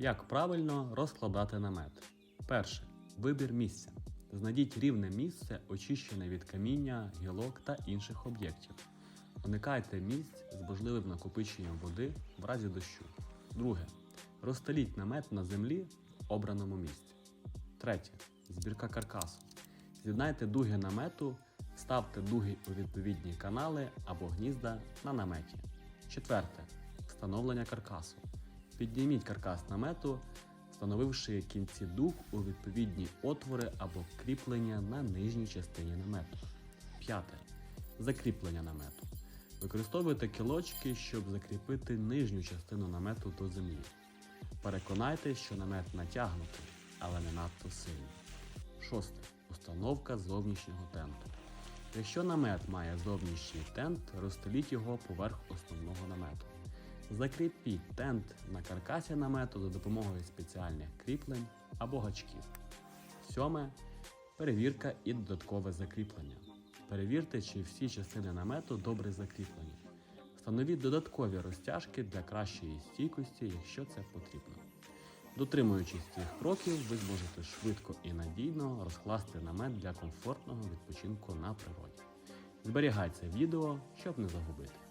Як правильно розкладати намет? Перше. Вибір місця. Знайдіть рівне місце, очищене від каміння, гілок та інших об'єктів. Уникайте місць з можливим накопиченням води в разі дощу. Друге. Розстеліть намет на землі в обраному місці. Третє. Збірка каркасу. З'єднайте дуги намету, ставте дуги у відповідні канали або гнізда на наметі. Четверте. Встановлення каркасу. Підніміть каркас намету, встановивши кінці дуг у відповідні отвори або кріплення на нижній частині намету. П'яте. Закріплення намету. Використовуйте кілочки, щоб закріпити нижню частину намету до землі. Переконайтесь, що намет натягнутий, але не надто сильно. Шосте. Установка зовнішнього тенту. Якщо намет має зовнішній тент, розстеліть його поверх основного намету. Закріпіть тент на каркасі намету за допомогою спеціальних кріплень або гачків. Сьоме. Перевірка і додаткове закріплення. Перевірте, чи всі частини намету добре закріплені. Встановіть додаткові розтяжки для кращої стійкості, якщо це потрібно. Дотримуючись цих кроків, ви зможете швидко і надійно розкласти намет для комфортного відпочинку на природі. Зберігайте відео, щоб не загубити.